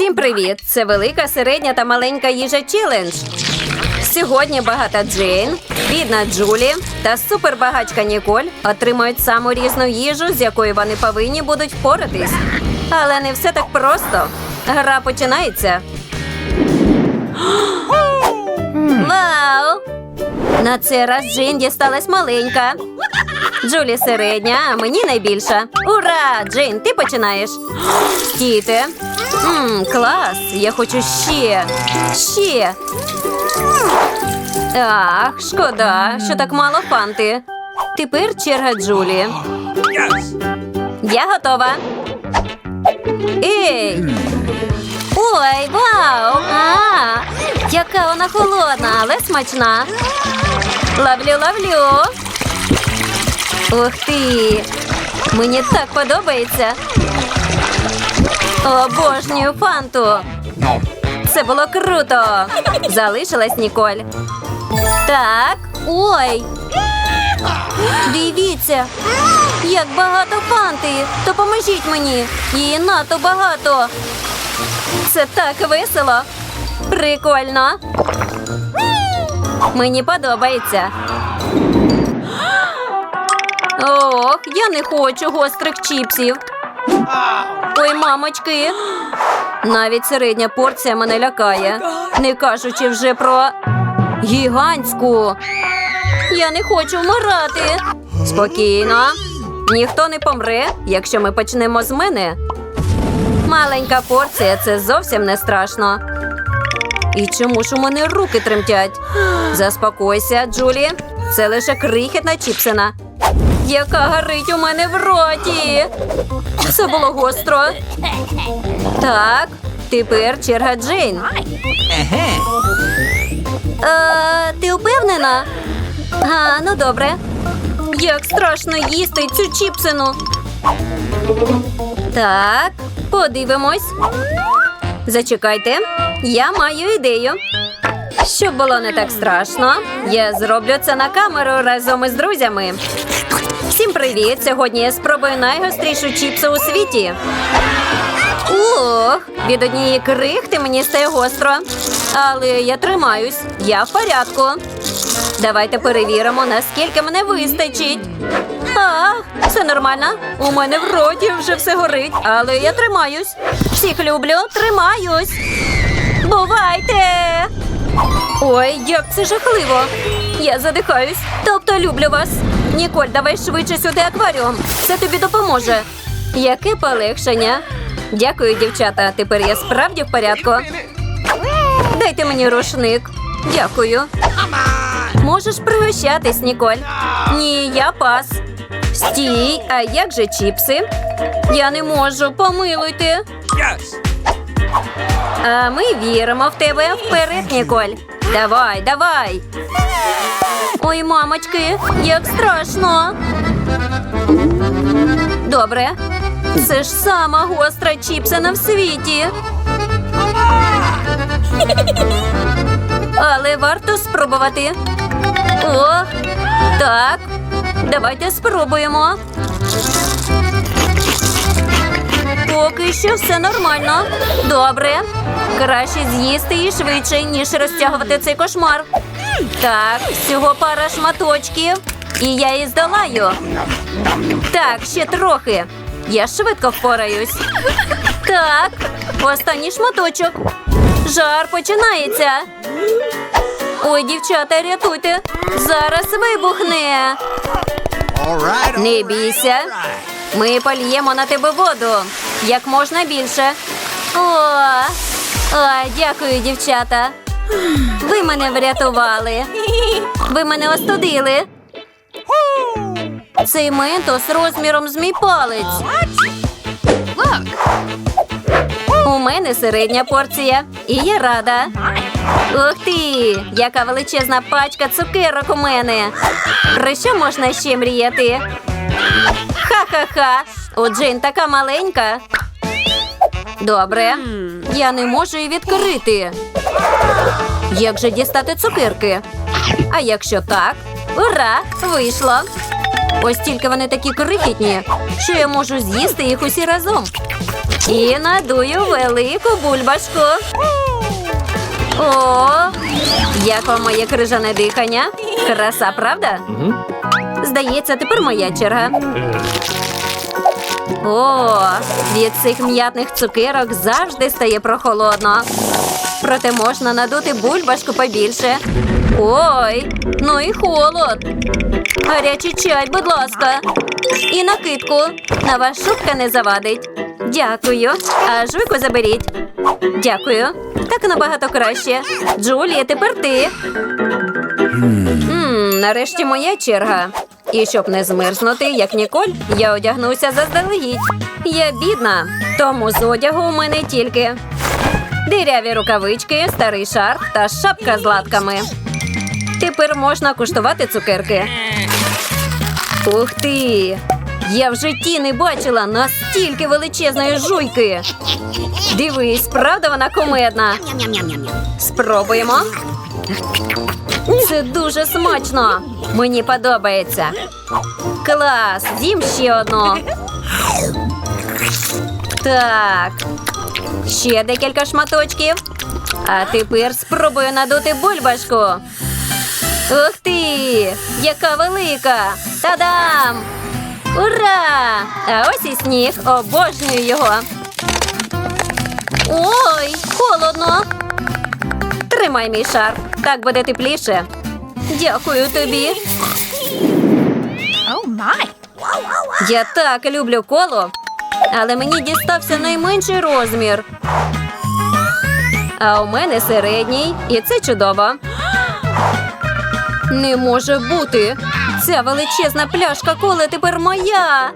Всім привіт! Це велика, середня та маленька їжа челендж. Сьогодні багата Джейн, бідна Джулі та супербагачка Ніколь отримають саму різну їжу, з якою вони повинні будуть впоратись. Але не все так просто. Гра починається. Вау! На цей раз Джейн дісталась маленька. Джулі середня, а мені найбільша. Ура! Джейн, ти починаєш. Стійте. Мм, клас! Я хочу ще. Ще. Ах, шкода, що так мало фанти. Тепер черга Джулі. Я готова. Ей! Ой, вау! А, яка вона холодна, але смачна. Ловлю, ловлю. Ух ти! Мені так подобається. Обожнюю фанту. Це було круто. Залишилась Ніколь. Так. Ой. Дивіться, як багато фанти. Допоможіть мені. Її надто багато. Це так весело. Прикольно. Мені подобається. Ох, я не хочу гострих чіпсів. Ой, мамочки. Навіть середня порція мене лякає, не кажучи вже про гігантську. Я не хочу вмирати. Спокійно. Ніхто не помре, якщо ми почнемо з мене. Маленька порція це зовсім не страшно. І чому ж у мене руки тремтять? Заспокойся, Джулі. Це лише крихітна чіпсина. Яка горить у мене в роті. Це було гостро. Так, тепер черга Джейн. Е, ти впевнена? А, ну добре. Як страшно їсти цю чіпсину. Так, подивимось. Зачекайте, я маю ідею. Щоб було не так страшно, я зроблю це на камеру разом із друзями. Всім привіт! Сьогодні я спробую найгострішу чіпсу у світі. Ох, від однієї крихти мені стає гостро. Але я тримаюсь, я в порядку. Давайте перевіримо, наскільки мене вистачить. А, все нормально. У мене в роті вже все горить, але я тримаюсь. Всіх люблю, тримаюсь. Бувайте! Ой, як це жахливо. Я задихаюсь, тобто люблю вас. Ніколь, давай швидше сюди акваріум. Це тобі допоможе. Яке полегшення. Дякую, дівчата. Тепер я справді в порядку. Дайте мені рушник. Дякую. Можеш пригощатись, Ніколь. Ні, я пас. Стій, а як же чіпси? Я не можу, помилуйте. А ми віримо в тебе вперед, Ніколь. Давай, давай. Ой, мамочки, як страшно. Добре. Це ж сама гостра чіпсина в світі. Але варто спробувати. О, так. Давайте спробуємо. Поки що все нормально. Добре. Краще з'їсти її швидше, ніж розтягувати цей кошмар. Так, всього пара шматочків. І я її здолаю. Так, ще трохи. Я швидко впораюсь. Так, останній шматочок. Жар починається. Ой, дівчата, рятуйте. Зараз вибухне. Не бійся. Ми польємо на тебе воду як можна більше. О, о, дякую, дівчата. Ви мене врятували. Ви мене остудили. Цей ментос розміром з мій палець. У мене середня порція, і я рада. Ух ти! Яка величезна пачка цукерок у мене. Про що можна ще мріяти? Ха-ха-ха! У Джейн така маленька. Добре. Я не можу її відкрити. Як же дістати цукерки? А якщо так? Ура! Вийшло! Ось тільки вони такі крихітні, що я можу з'їсти їх усі разом. І надую велику бульбашку. О, як вам моє крижане дихання? Краса, правда? Здається, тепер моя черга. О, від цих м'ятних цукерок завжди стає прохолодно. Проте можна надути бульбашку побільше. Ой, ну і холод. Гарячий чай, будь ласка. І накидку. На вас шубка не завадить. Дякую. А жуйку заберіть. Дякую. Так набагато краще. Джулія, тепер ти. Ммм, нарешті моя черга. І щоб не змерзнути, як Ніколь, я одягнуся заздалегідь. Я бідна, тому з одягу у мене тільки диряві рукавички, старий шарф та шапка з латками. Тепер можна куштувати цукерки. Ух ти! Я в житті не бачила настільки величезної жуйки. Дивись, правда вона кумедна. Спробуємо. Це дуже смачно. Мені подобається. Клас, з'їм ще одну. Так. Ще декілька шматочків. А тепер спробую надути бульбашку. Ух ти! Яка велика! Та-дам! Ура! А ось і сніг. Обожнюю його. Ой, холодно. Тримай мій шар. Так буде тепліше. Дякую тобі. Oh my. Я так люблю коло, але мені дістався найменший розмір. А у мене середній, і це чудово. Не може бути. Ця величезна пляшка коли тепер моя.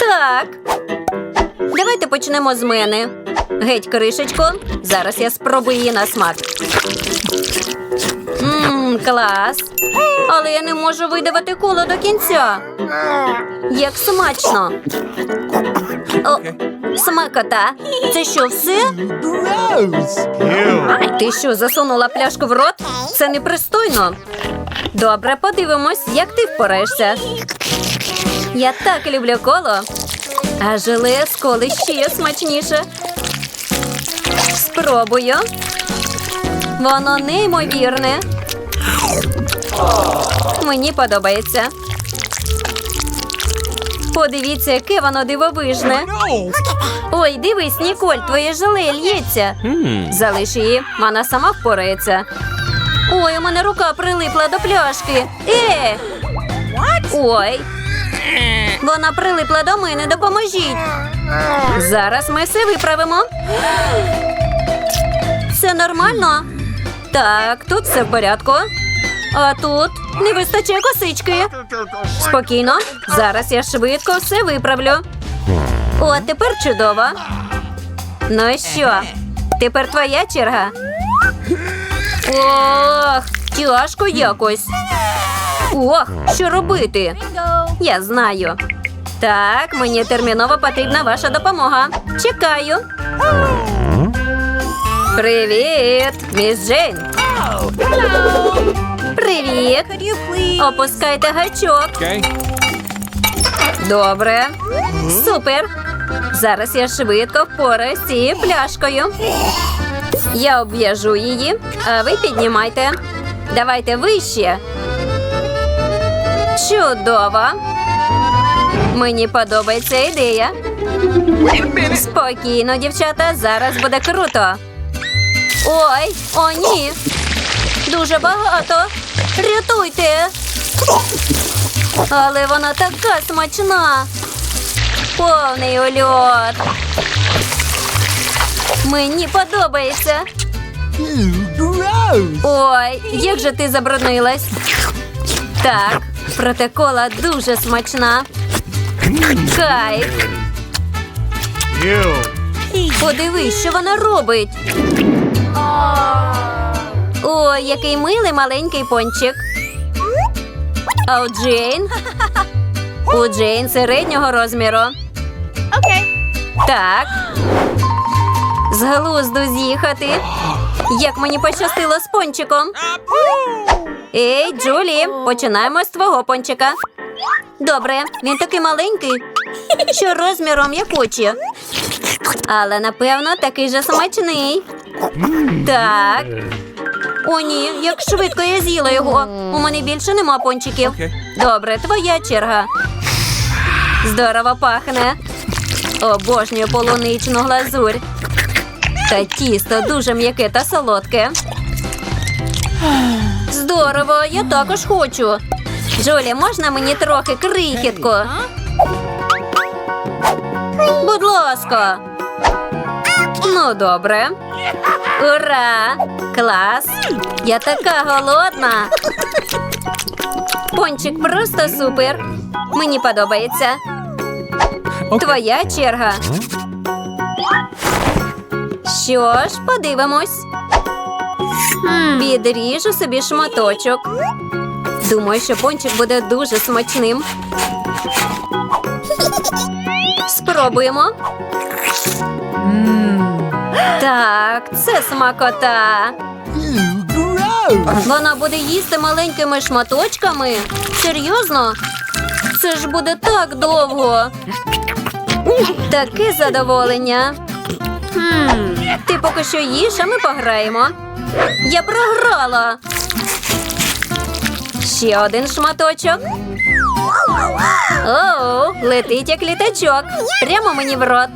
Так. Давайте почнемо з мене. Геть кришечку. Зараз я спробую її на смак. Ммм, клас. Але я не можу видавати коло до кінця. Як смачно. О, смакота. Це що, все? Ти що, засунула пляшку в рот? Це непристойно. Добре, подивимось, як ти впораєшся. Я так люблю коло. А желе з коли ще смачніше. Спробую. Воно неймовірне. Мені подобається. Подивіться, яке воно дивовижне. Ой, дивись, Ніколь, твоє желе лється. Залиш її, вона сама впорається. Ой, у мене рука прилипла до пляшки. Е! Ой. Вона прилипла до мене, допоможіть. Зараз ми все виправимо. Все нормально? Так, тут все в порядку. А тут не вистачає косички. Спокійно. Зараз я швидко все виправлю. О, тепер чудово. Ну що? Тепер твоя черга. Ох, тяжко якось. Ох, що робити? Я знаю. Так, мені терміново потрібна ваша допомога. Чекаю. Привіт, міс Джейн. Привіт. Опускайте гачок. Добре. Супер. Зараз я швидко впораюсь з цією пляшкою. Я обв'яжу її, а ви піднімайте. Давайте вище. Чудово. Мені подобається ідея. Спокійно, дівчата, зараз буде круто. Ой, о, ні. Дуже багато. Рятуйте. Але вона така смачна. Повний ульот. Мені подобається. Ой, як же ти забруднилась. Так, проте кола дуже смачна. Кайф. Подивись, що вона робить. Ой, який милий маленький пончик. А у Джейн? У Джейн середнього розміру. Okay. Так. З глузду з'їхати. Як мені пощастило з пончиком. Ей, Джулі, починаємо з твого пончика. Добре, він такий маленький, що розміром як очі. Але напевно такий же смачний. Так. О, ні, як швидко я з'їла його. У мене більше нема пончиків. Добре, твоя черга. Здорово пахне. Обожнюю полуничну глазурь. Та тісто дуже м'яке та солодке. Здорово, я також хочу. Джулі, можна мені трохи крихітку? Будь ласка. Ну, добре. Ура! Клас! Я така голодна. Пончик просто супер. Мені подобається. Твоя черга. Що ж, подивимось. Відріжу собі шматочок. Думаю, що пончик буде дуже смачним. Спробуємо. Так, це смакота. Вона буде їсти маленькими шматочками. Серйозно? Це ж буде так довго. Таке задоволення. Ти поки що їж, а ми пограємо. Я програла. Ще один шматочок. Оу, летить як літачок. Прямо мені в рот.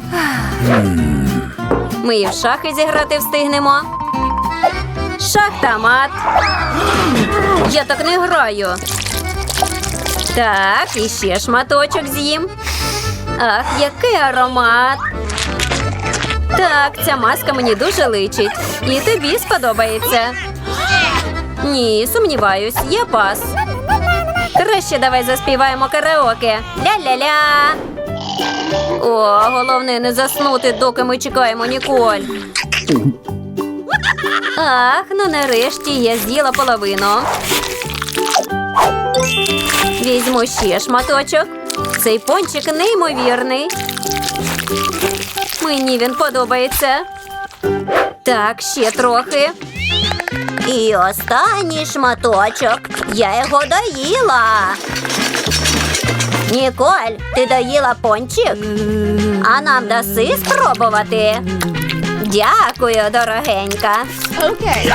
Ми і в шахи зіграти встигнемо. Шах та мат. Я так не граю. Так, і ще шматочок з'їм. Ах, який аромат. Так, ця маска мені дуже личить. І тобі сподобається. Ні, сумніваюсь, я пас. Краще давай заспіваємо караоке. Ля-ля-ля. О, головне не заснути, доки ми чекаємо Ніколь. Ах, ну нарешті я з'їла половину. Візьму ще шматочок. Цей пончик неймовірний. Мені він подобається. Так, ще трохи. І останній шматочок. Я його доїла. Ніколь, ти доїла пончик? А нам даси спробувати. Дякую, дорогенька. Okay.